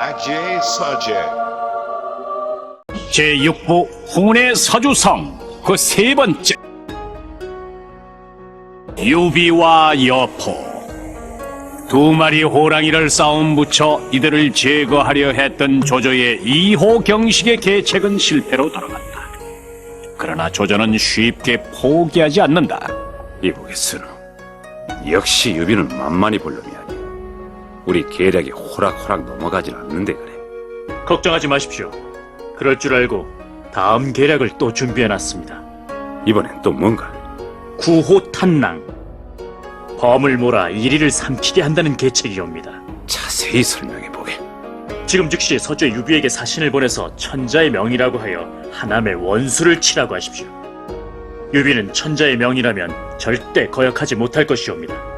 Ajay Sajay. 제6부 홍은의 서주성 그 세 번째 유비와 여포 두 마리 호랑이를 싸움 붙여 이들을 제거하려 했던 조조의 2호 경식의 계책은 실패로 돌아갔다. 그러나 조조는 쉽게 포기하지 않는다. 이보겠으나 역시 유비는 만만히 볼 놈이 아니야 우리 계략이 호락호락 넘어가진 않는데 그래 걱정하지 마십시오. 그럴 줄 알고 다음 계략을 또 준비해놨습니다. 이번엔 또 뭔가 구호 탄랑. 범을 몰아 이리를 삼키게 한다는 계책이옵니다. 자세히 설명해 보게 지금 즉시 서주의 유비에게 사신을 보내서 천자의 명이라고 하여 하남의 원수를 치라고 하십시오. 유비는 천자의 명이라면 절대 거역하지 못할 것이옵니다.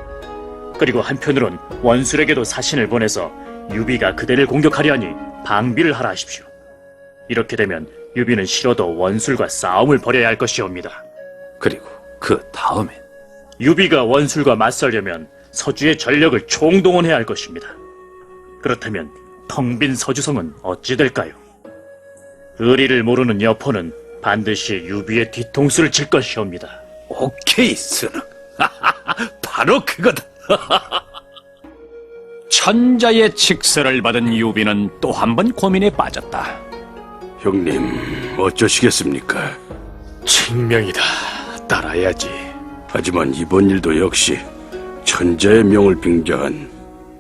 그리고 한편으론 원술에게도 사신을 보내서 유비가 그대를 공격하려니 방비를 하라 하십시오. 이렇게 되면 유비는 싫어도 원술과 싸움을 벌여야 할 것이옵니다. 그리고 그 다음엔 유비가 원술과 맞서려면 서주의 전력을 총동원해야 할 것입니다. 그렇다면 텅 빈 서주성은 어찌 될까요? 의리를 모르는 여포는 반드시 유비의 뒤통수를 칠 것이옵니다. 오케이 스는 바로 그거다 천자의 칙서를 받은 유비는 또 한 번 고민에 빠졌다. 형님, 어쩌시겠습니까? 칭명이다. 따라야지. 하지만 이번 일도 역시 천자의 명을 빙자한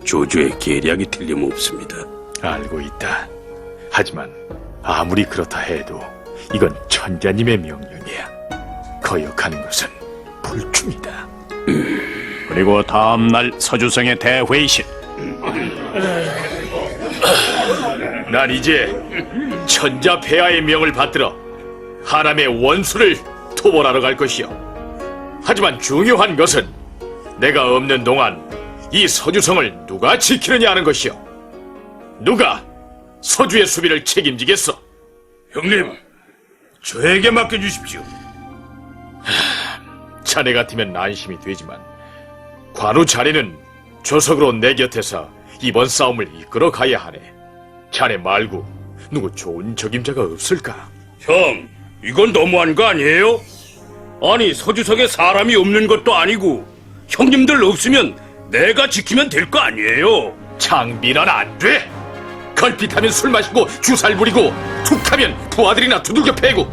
조조의 계략이 틀림없습니다. 알고 있다. 하지만 아무리 그렇다 해도 이건 천자님의 명령이야. 거역하는 것은 불충이다. 그리고 다음 날 서주성의 대회의실 난 이제 천자 폐하의 명을 받들어 하남의 원수를 토벌하러 갈 것이요. 하지만 중요한 것은 내가 없는 동안 이 서주성을 누가 지키느냐 하는 것이요. 누가 서주의 수비를 책임지겠어? 형님, 저에게 맡겨주십시오. 자네 같으면 안심이 되지만 관우 자네는 조석으로 내 곁에서 이번 싸움을 이끌어 가야 하네. 자네 말고 누구 좋은 적임자가 없을까? 형, 이건 너무한 거 아니에요? 아니, 서주석에 사람이 없는 것도 아니고 형님들 없으면 내가 지키면 될 거 아니에요? 장비는 안 돼. 걸핏하면 술 마시고 주살 부리고 툭하면 부하들이나 두들겨 패고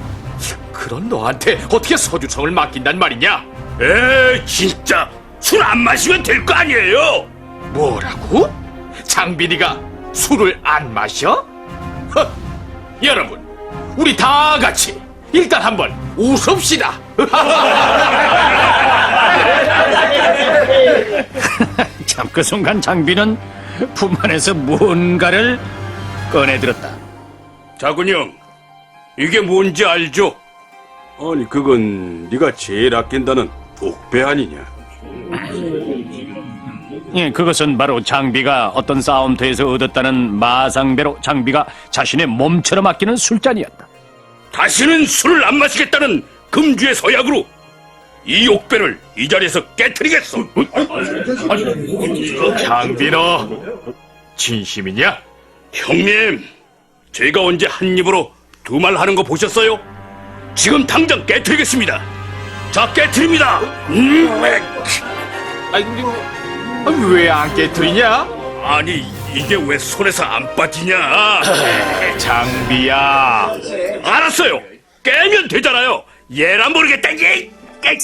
그런 너한테 어떻게 서주성을 맡긴단 말이냐? 에이, 진짜 술 안 마시면 될 거 아니에요? 뭐라고? 장비리가 술을 안 마셔? 허, 여러분, 우리 다 같이 일단 한번 웃읍시다. 참 그 순간 장비는 품 안에서 무언가를 꺼내들었다. 자군 형, 이게 뭔지 알죠? 아니, 그건 네가 제일 아낀다는 옥배 아니냐? 예, 그것은 바로 장비가 어떤 싸움터에서 얻었다는 마상배로 장비가 자신의 몸처럼 아끼는 술잔이었다. 다시는 술을 안 마시겠다는 금주의 서약으로 이 옥배를 이 자리에서 깨뜨리겠어. 장비 너 진심이냐? 형님, 제가 언제 한 입으로 두 말 하는 거 보셨어요? 지금 당장 깨뜨리겠습니다. 자, 깨뜨립니다. 음, 왜? 왜 안 깨뜨리냐? 아니, 이게 왜 손에서 안 빠지냐? 장비야. 알았어요. 깨면 되잖아요. 모르겠다. 예. 예.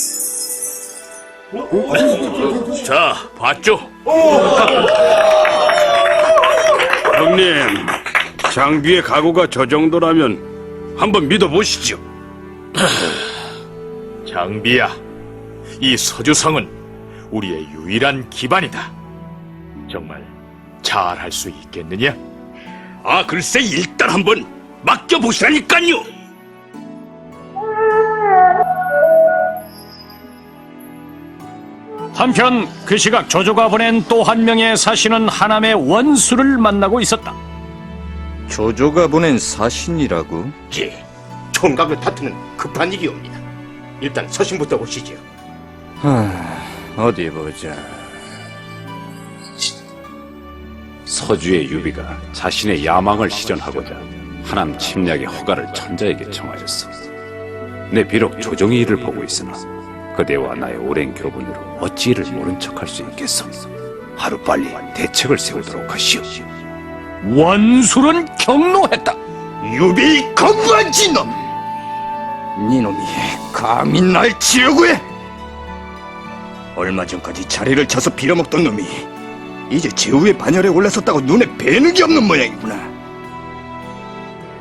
자, 봤죠? 형님, 장비의 각오가 저 정도라면 한번 믿어보시죠. 장비야. 이 서주성은 우리의 유일한 기반이다. 정말 잘 할 수 있겠느냐? 아, 글쎄 일단 한번 맡겨보시라니까요. 한편 그 시각 조조가 보낸 또 한 명의 사신은 하남의 원수를 만나고 있었다. 조조가 보낸 사신이라고? 예, 총각을 다투는 급한 일이옵니다. 일단 서신부터 보시죠. 하, 어디 보자. 서주의 유비가 자신의 야망을 실현하고자 하남 침략의 허가를 천자에게 청하였어. 내 비록 조정의 일을 보고 있으나 그대와 나의 오랜 교분으로 어찌 이를 모른 척할 수 있겠어. 하루빨리 대책을 세우도록 하시오. 원술은 경로했다. 유비 건관지 놈! 니놈이 감히 날 치려고 해! 얼마 전까지 자리를 쳐서 빌어먹던 놈이 이제 제후의 반열에 올라섰다고 눈에 뵈는 게 없는 모양이구나.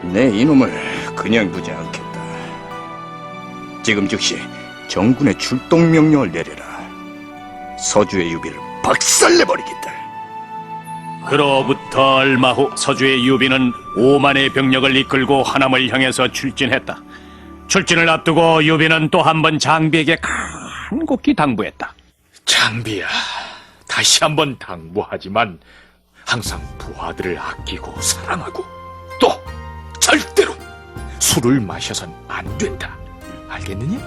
내 이놈을 그냥 두지 않겠다. 지금 즉시 정군의 출동 명령을 내려라. 서주의 유비를 박살내버리겠다. 그로부터 얼마 후 서주의 유비는 5만의 병력을 이끌고 하남을 향해서 출진했다. 출진을 앞두고 유비는 또 한 번 장비에게 간곡히 당부했다. 장비야, 다시 한번 당부하지만 항상 부하들을 아끼고 사랑하고 또 절대로 술을 마셔선 안 된다. 알겠느냐?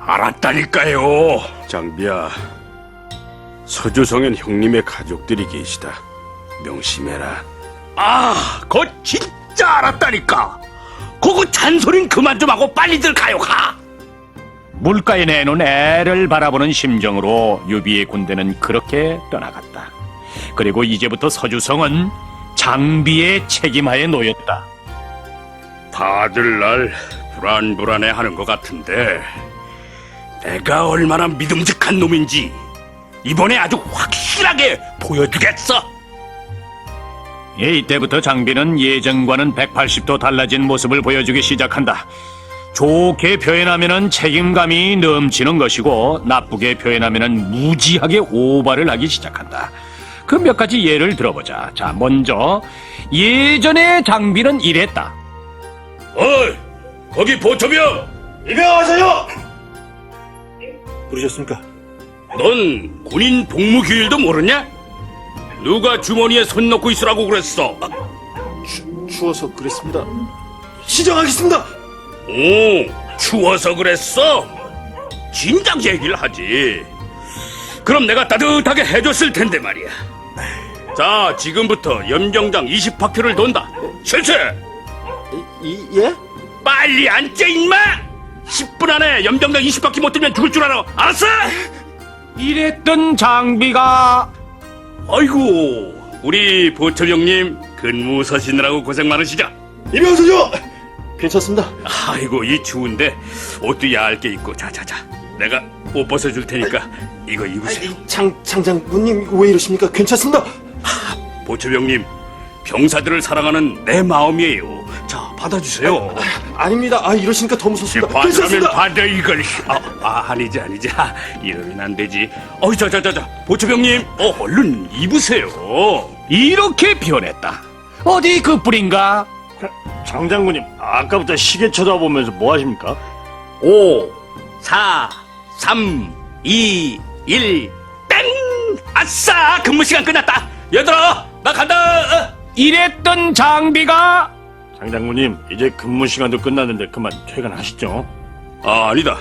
알았다니까요. 장비야. 서주성엔 형님의 가족들이 계시다. 명심해라. 아, 그거 진짜 알았다니까. 그거 잔소린 그만 좀 하고 빨리들 가요, 가. 물가에 내놓은 애를 바라보는 심정으로 유비의 군대는 그렇게 떠나갔다. 그리고 이제부터 서주성은 장비의 책임하에 놓였다. 다들 날 불안불안해 하는 것 같은데 내가 얼마나 믿음직한 놈인지 이번에 아주 확실하게 보여주겠어. 예, 이때부터 장비는 예전과는 180도 달라진 모습을 보여주기 시작한다. 좋게 표현하면 책임감이 넘치는 것이고 나쁘게 표현하면 무지하게 오바를 하기 시작한다. 그 몇 가지 예를 들어보자. 자, 먼저 예전에 장비는 이랬다. 어이, 거기 보초병. 입양하세요! 부르셨습니까? 넌 군인 복무규일도 모르냐? 누가 주머니에 손 넣고 있으라고 그랬어? 추워서 그랬습니다. 시정하겠습니다! 오, 추워서 그랬어? 진작 얘기를 하지. 그럼 내가 따뜻하게 해줬을 텐데 말이야. 자, 지금부터 염정장 20바퀴를 돈다. 이, 예? 빨리 앉자, 임마! 10분 안에 염정장 20바퀴 못 들면 죽을 줄 알아. 알았어? 이랬던 장비가 아이고, 우리 보철 형님 근무 서시느라고 고생 많으시죠? 입양하세요! 괜찮습니다. 아이고, 이 추운데 옷도 얇게 입고 자자자. 내가 옷 벗어줄 테니까 이거 입으세요. 장, 장장군님 왜 이러십니까? 괜찮습니다. 보철형님, 병사들을 사랑하는 내 마음이에요. 자, 받아주세요. 아 닙니다. 아, 이러시니까 더 무섭습니다. 받으면 괜찮습니다. 받아 이걸. 아, 아 아니지 아니지. 아, 이러면 안 되지. 어이 자자자자. 보철형님, 어 얼른 입으세요. 이렇게 변했다. 어디 그 뿔인가? 장 장군님 아까부터 시계 쳐다보면서 뭐 하십니까? 5, 4, 3, 2, 1, 땡! 아싸! 근무 시간 끝났다. 얘들아, 나 간다. 어. 이랬던 장비가 장 장군님 이제 근무 시간도 끝났는데 그만 퇴근하시죠. 아, 아니다.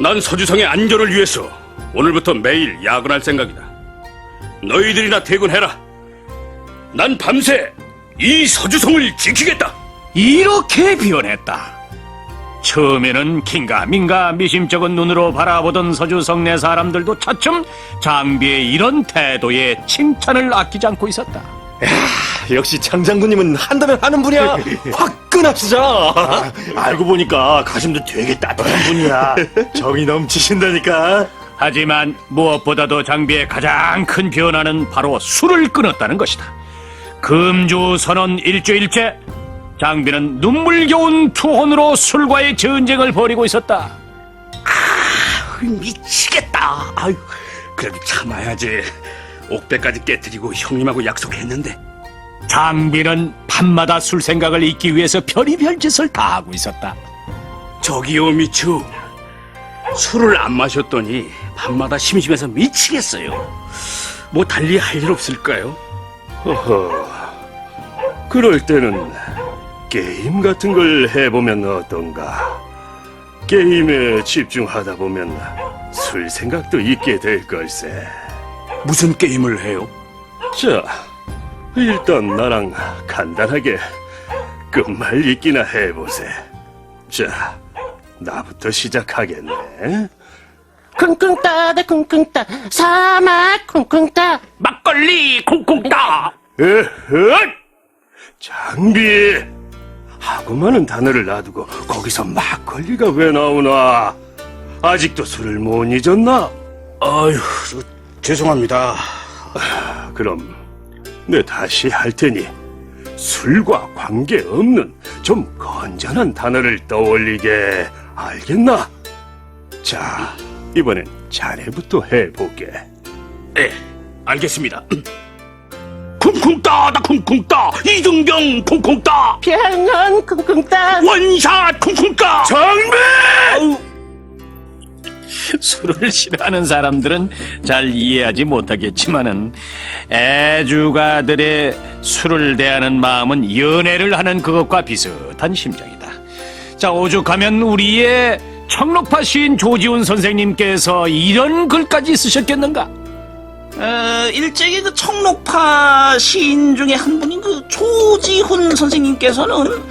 난 서주성의 안전을 위해서 오늘부터 매일 야근할 생각이다. 너희들이나 퇴근해라. 난 밤새 이 서주성을 지키겠다. 이렇게 변했다. 처음에는 긴가민가 미심쩍은 눈으로 바라보던 서주성 내 사람들도 차츰 장비의 이런 태도에 칭찬을 아끼지 않고 있었다. 역시 장장군님은 한다면 하는 분이야. 화끈합시다. 알고 보니까 가슴도 되게 따뜻한 분이야. 정이 넘치신다니까. 하지만 무엇보다도 장비의 가장 큰 변화는 바로 술을 끊었다는 것이다. 금주 선언 일주일째 장비는 눈물겨운 투혼으로 술과의 전쟁을 벌이고 있었다. 미치겠다. 아유, 그래도 참아야지. 옥배까지 깨뜨리고 형님하고 약속했는데. 장비는 밤마다 술 생각을 잊기 위해서 별의별 짓을 다 하고 있었다. 저기요, 미추. 술을 안 마셨더니 밤마다 심심해서 미치겠어요. 뭐 달리 할 일 없을까요? 허허. 그럴 때는 게임 같은 걸 해보면 어떤가? 게임에 집중하다 보면 술 생각도 있게 될 걸세. 무슨 게임을 해요? 자, 일단 나랑 간단하게 끝말 잇기나 해보세. 자, 나부터 시작하겠네. 쿵쿵 따다 쿵쿵 따 사막 쿵쿵 따 막걸리 쿵쿵 따. 으흐! 장비! 하고 많은 단어를 놔두고 거기서 막걸리가 왜 나오나? 아직도 술을 못 잊었나? 아유, 죄송합니다. 그럼 내 다시 할 테니 술과 관계없는 좀 건전한 단어를 떠올리게 알겠나? 자, 이번엔 자네부터 해보게. 예, 알겠습니다. 쿵쿵 따다 쿵쿵 따. 이등병 쿵쿵 따. 병원 쿵쿵 따 원샷 쿵쿵 따. 장비! 술을 싫어하는 사람들은 잘 이해하지 못하겠지만은 애주가들의 술을 대하는 마음은 연애를 하는 그것과 비슷한 심정이다. 자, 오죽하면 우리의 청록파 시인 조지훈 선생님께서 이런 글까지 쓰셨겠는가? 어, 일제기 그 청록파 시인 중에 한 분인 그 조지훈 선생님께서는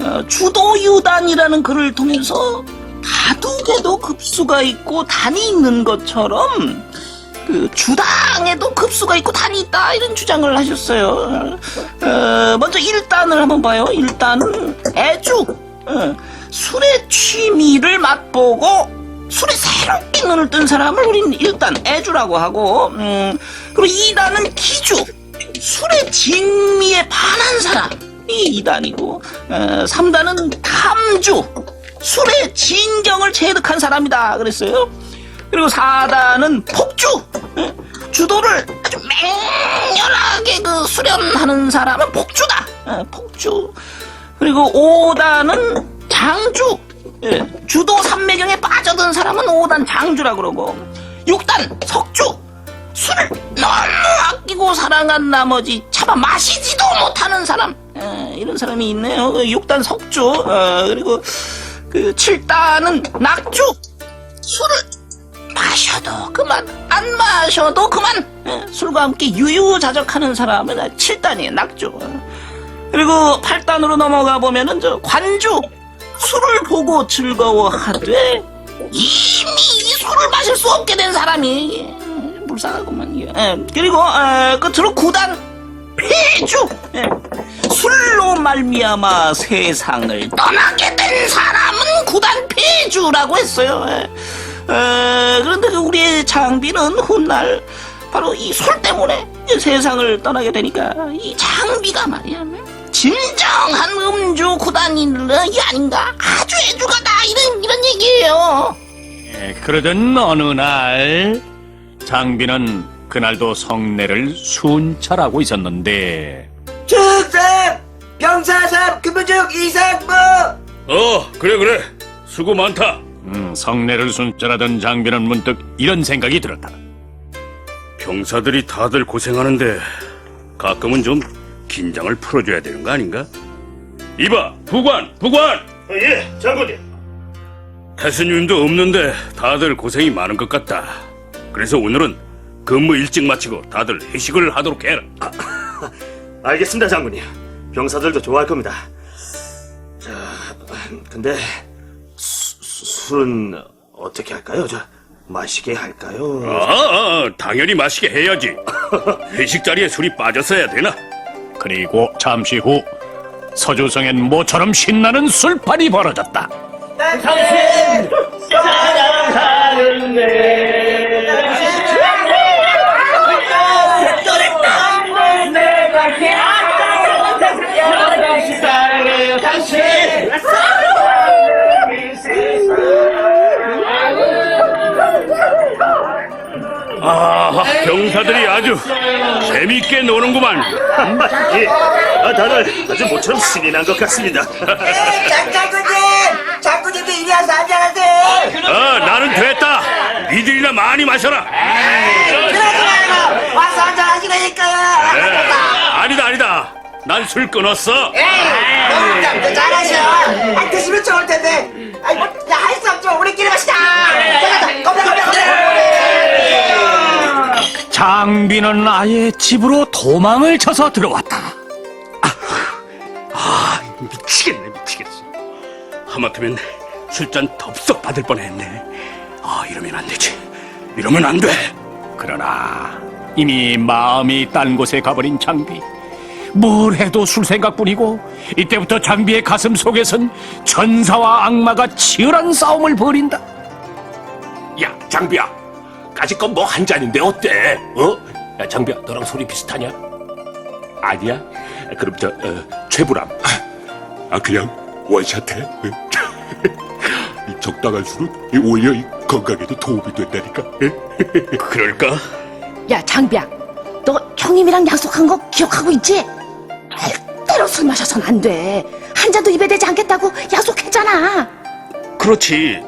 어, 주도유단이라는 글을 통해서 바둑에도 급수가 있고 단이 있는 것처럼 그 주당에도 급수가 있고 단이 있다 이런 주장을 하셨어요. 어, 먼저 일단을 한번 봐요. 일단은 애주 어, 술의 취미를 맛보고 술에 새롭게 눈을 뜬 사람을 우리는 일단 애주라고 하고 음, 그리고 이단은 기주 술의 진미에 반한 사람이 이단이고 어, 삼단은 탐주 술의 진경을 체득한 사람이다. 그랬어요. 그리고 사단은 폭주 예? 주도를 아주 맹렬하게 그 수련하는 사람은 폭주다. 예, 폭주. 그리고 오단은 장주 예, 주도 삼매경에 빠져든 사람은 오단 장주라 그러고 육단 석주 술을 너무 아끼고 사랑한 나머지 차마 마시지도 못하는 사람 예, 이런 사람이 있네요. 그 육단 석주 어, 그리고 그 칠단은 낙주. 술을 마셔도 그만 안 마셔도 그만. 예, 술과 함께 유유자적하는 사람은 칠단이에요 낙주. 그리고 팔단으로 넘어가 보면은 저 관주 술을 보고 즐거워하되 이미 이 술을 마실 수 없게 된 사람이. 예, 불쌍하구만 이게. 예, 그리고 어, 끝으로 구단 폐주! 예, 술로 말미암아 세상을 떠나게 된 사람은 구단 폐주라고 했어요. 예. 어, 그런데 그 우리의 장비는 훗날 바로 이 술 때문에 이 세상을 떠나게 되니까 이 장비가 말이야 진정한 음주 구단이 아닌가 아주 애주가다 이런 이런 얘기예요. 예, 그러던 어느 날 장비는 그날도 성례를 순찰하고 있었는데 축산 병사삼 근무중 이상무 어, 그래 그래. 수고 많다. 음, 성례를 순찰하던 장비는 문득 이런 생각이 들었다. 병사들이 다들 고생하는데 가끔은 좀 긴장을 풀어줘야 되는 거 아닌가? 이봐, 부관, 부관. 예, 장군님. 태수님도 없는데 다들 고생이 많은 것 같다. 그래서 오늘은 근무 일찍 마치고 다들 회식을 하도록 해라. 알겠습니다, 장군님. 병사들도 좋아할 겁니다. 자, 근데 수- 수- 술은 어떻게 할까요? 저 마시게 할까요? 아, 아, 당연히 마시게 해야지. 회식 자리에 술이 빠졌어야 되나? 그리고 잠시 후 서주성엔 모처럼 신나는 술판이 벌어졌다. 아, 병사들이 아주 재밌게 노는구만. 예, 아, 다들 아주 모처럼 신이 난 것 같습니다. 장장군님. 장군님도 이리 와서 한잔하세요. 아, 나는 됐다. 니들이나 많이 마셔라. 그러지 말고 와서 한잔하시라니까요 에, 아니다, 아니다. 난 술 끊었어. 너무 잘- 잘하셔. 아, 드시면 좋을 텐데. 아이 뭐할 수 없죠. 우리끼리 마시자. 건배 건배 건배 장비는 아예 집으로 도망을 쳐서 들어왔다. 아, 미치겠네, 미치겠어. 하마터면 술잔 덥석 받을 뻔했네. 아, 이러면 안 되지. 이러면 안 돼. 그러나 이미 마음이 딴 곳에 가버린 장비. 뭘 해도 술 생각뿐이고 이때부터 장비의 가슴 속에선 천사와 악마가 치열한 싸움을 벌인다. 야, 장비야. 까짓 건 뭐 한 잔인데 어때? 어? 야, 장비야, 너랑 소리 비슷하냐? 아니야? 그럼 저 어, 최불암. 아, 그냥 원샷해. 이 적당한 술은 이 오히려 이 건강에도 도움이 된다니까. 그럴까? 야 장비야 너 형님이랑 약속한 거 기억하고 있지? 절대로 술 마셔선 안돼한 잔도 입에 대지 않겠다고 약속했잖아 그렇지.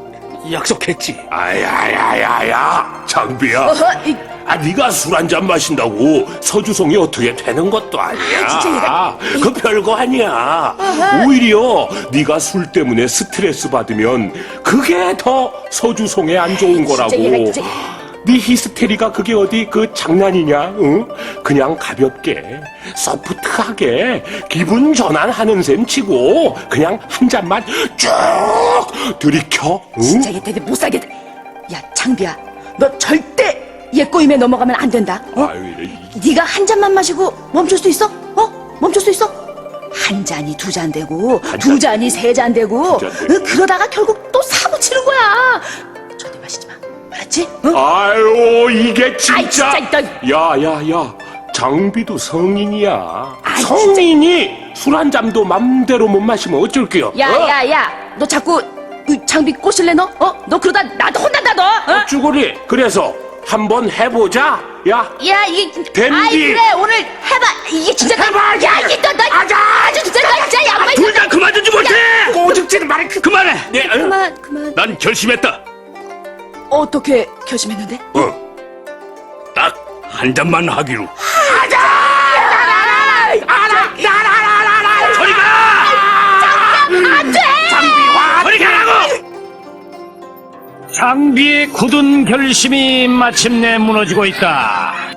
약속했지. 아야야야야, 장비야. 아, 네가 술 한 잔 마신다고 서주송이 어떻게 되는 것도 아니야. 아, 그 별거 아니야. 오히려 네가 술 때문에 스트레스 받으면 그게 더 서주송에 안 좋은 거라고. 얘가 진짜- 네 히스테리가 그게 어디 그 장난이냐? 응? 그냥 가볍게, 소프트하게 기분 전환하는 셈 치고 그냥 한 잔만 쭉 들이켜. 응? 진짜 얘 때문에 못 살겠다 야 장비야 너 절대 얘 꼬임에 넘어가면 안 된다 어? 아유, 이- 네가 한 잔만 마시고 멈출 수 있어? 어? 멈출 수 있어? 한 잔이 두 잔 되고 한두 잔. 잔이 세 잔 되고 두잔 되고. 어, 그러다가 결국 또 사고 치는 거야 절대 마시지 마 알았지? 어? 아유 이게 아이, 진짜 진짜, 야야야 장비도 성인이야 아이, 성인이 술 한 잔도 맘대로 못 마시면 어쩔게요 어? 야야야 너 자꾸 이 장비 꼬실래 너? 어? 너 그러다 나도 혼난다 너 어? 쭈구리 그래서 한번 해보자 야 야 이게 댄디. 아이 그래 오늘 해봐 이게 진짜 해봐, 야 이게 너너 아주 진짜 너 진짜 양말 둘 다 그만 두지 못해 꼬집지는 말해 그, 그만해 네, 어? 그만 그만 난 결심했다 어떻게 결심했는데? 딱한 잔만 하기로 장비의 굳은 결심이 마침내 무너지고 있다.